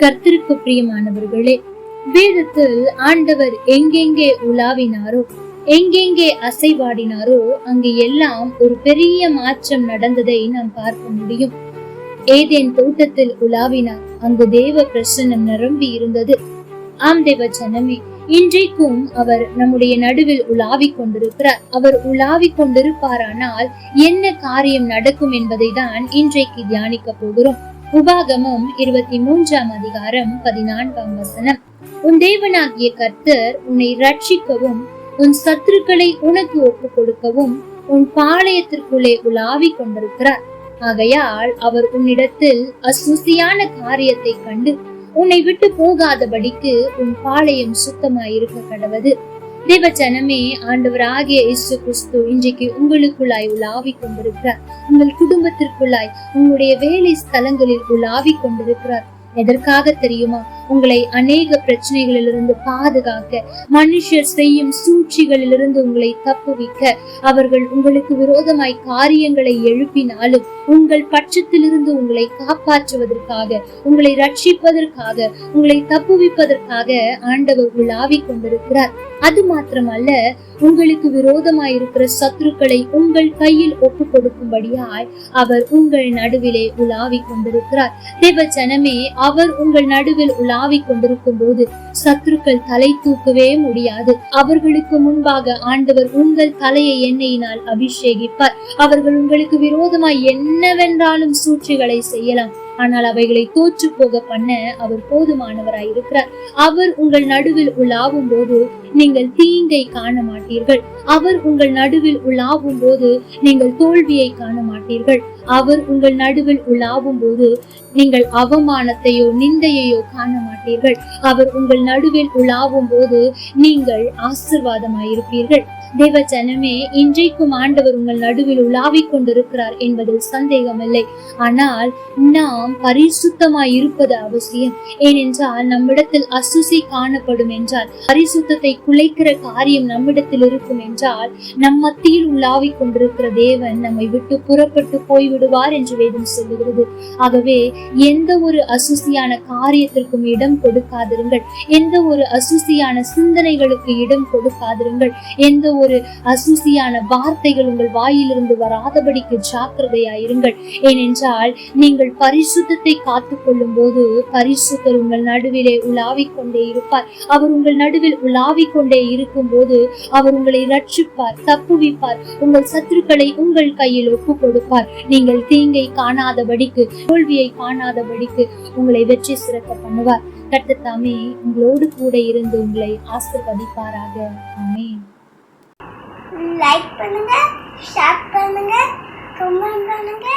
கர்த்தருக்கு பிரியமானவர்களே வேதத்தில் ஆண்டவர் எங்கெங்கே உலாவினாரோ எங்கெங்கே அசைவாடினாரோ அங்கு எல்லாம் ஒரு பெரிய மாற்றம் நடந்ததை நாம் பார்க்க முடியும். ஏதேன் தோட்டத்தில் உலாவினார் அங்கு தேவ பிரசன்னம் நிரம்பி இருந்தது. ஆம் தேவ ஜனமே இன்றைக்கும் அவர் நம்முடைய நடுவில் உலாவிக் கொண்டிருக்கிறார். அவர் உலாவிக் கொண்டிருப்பாரானால் என்ன காரியம் நடக்கும் என்பதை தான் இன்றைக்கு தியானிக்க போகிறோம். உபாகமம் இருபத்தி மூன்றாம் அதிகாரம் பதினான்காம் வசனம். உன் தேவனாகிய கர்த்தர் உன்னை ரட்சிக்கவும் உன் சத்துருக்களை உனக்கு ஒப்புக் கொடுக்கவும் உன் பாளையத்திற்குள்ளே உலாவிக் கொண்டிருக்கிறார். ஆகையால் அவர் உன்னிடத்தில் அசுசியான காரியத்தை கண்டு உன்னை விட்டு போகாதபடிக்கு உன் பாளையம் சுத்தமாயிருக்க கடவது. தேவ ஜனமே ஆண்டவராகிய இயேசு கிறிஸ்து இன்றைக்கு உங்களுக்குள்ளாய் உலாவிக் கொண்டிருக்கிறார் உங்கள் குடும்பத்திற்குள்ளாய் உங்களுடைய வேலை ஸ்தலங்களில் உலாவிக் கொண்டிருக்கிறார் எதற்காக தெரியுமா? உங்களை அநேக பிரச்சனைகளிலிருந்து பாதுகாக்க மனுஷர் செய்யும் சூழ்ச்சிகளிலிருந்து உங்களை தப்புவிக்க அவர்கள் உங்களுக்கு விரோதமாய் காரியங்களை எழுப்பினாலும் உங்கள் பட்சத்திலிருந்து உங்களை காப்பாற்றுவதற்காக உங்களை ரட்சிப்பதற்காக உங்களை தப்புவிப்பதற்காக ஆண்டவர் உலாவிக் கொண்டிருக்கிறார். அது மாத்திரமல்ல உங்களுக்கு விரோதமாயிருக்கிற சத்துருக்களை உங்கள் கையில் ஒப்பு கொடுக்கும்படியாய் அவர் உங்கள் நடுவிலே உலாவிக் கொண்டிருக்கிறார். தேவ ஜனமே அவர் உங்கள் நடுவில் உலாவிக் கொண்டிருக்கும் போது சத்துருக்கள் தலை தூக்கவே முடியாது. அவர்களுக்கு முன்பாக ஆண்டவர் உங்கள் தலையை எண்ணெயினால் அபிஷேகிப்பார். அவர்கள் உங்களுக்கு விரோதமாய் என்னவென்றாலும் சூழ்ச்சிகளை செய்யலாம். ஆனால் அவைகளை தோற்று போக பண்ண அவர் போதுமானவராய் இருக்கிறார் அவர் உங்கள் நடுவில் உலாவும் போது நீங்கள் தீங்கை காண மாட்டீர்கள். அவர் உங்கள் நடுவில் உலாவும் போது நீங்கள் தோல்வியை காண மாட்டீர்கள். அவர் உங்கள் நடுவில் உலாவும் போது நீங்கள் அவமானத்தையோ நிந்தையையோ காண மாட்டீர்கள். அவர் உங்கள் நடுவில் உலாவும் போது நீங்கள் ஆசிர்வாதமாயிருப்பீர்கள். தேவ ஜனமே இன்றைக்கும் ஆண்டவர் உங்கள் நடுவில் உலாவிக் கொண்டிருக்கிறார் என்பதில் சந்தேகமில்லை. ஆனால் நாம் பரிசுத்தமாய் இருப்பது அவசியம். ஏனென்றால் நம்மிடத்தில் அசுசி காணப்படும் என்றால் பரிசுத்தத்தை குலைக்கிற காரியம் நம்மிடத்தில் இருக்கும் என்றால் என்றால் நம் மத்தியில் உலாவிக் கொண்டிருக்கிற தேவன் நம்மை விட்டு புறப்பட்டு போய்விடுவார் என்று வேதம் சொல்லுகிறது. ஆகவே எந்த ஒரு அசுசியான காரியத்திற்கும் இடம் கொடுக்காதிருங்கள். எந்த ஒரு அசுசியான சிந்தனைகளுக்கு இடம் கொடுக்காதிருங்கள். எந்த ஒரு அசுசியான வார்த்தைகள் உங்கள் வாயிலிருந்து வராதபடிக்கு ஜாக்கிரதையாயிருங்கள். ஏனென்றால் நீங்கள் பரிசுத்தத்தை காத்து கொள்ளும் போது பரிசுத்தர் உங்கள் நடுவிலே உலாவிக் கொண்டே இருப்பார். அவர் உங்கள் நடுவில் உலாவிக் கொண்டே இருக்கும் போது அவர் உங்களை ரட்சிப்பார் தப்புவிப்பார். உங்கள் சத்துருக்களை உங்கள் கையில் ஒப்பு கொடுப்பார் நீங்கள் தீங்கை காணாதபடிக்கு தோல்வியை காணாதபடிக்கு உங்களை வெற்றி சிறக்க பண்ணுவார். கட்டத்தாமே உங்களோடு கூட இருந்து உங்களை ஆசிர்வதிப்பாராக. ஆமே லைக் பண்ணுங்க ஷேர் பண்ணுங்க கமெண்ட் பண்ணுங்க.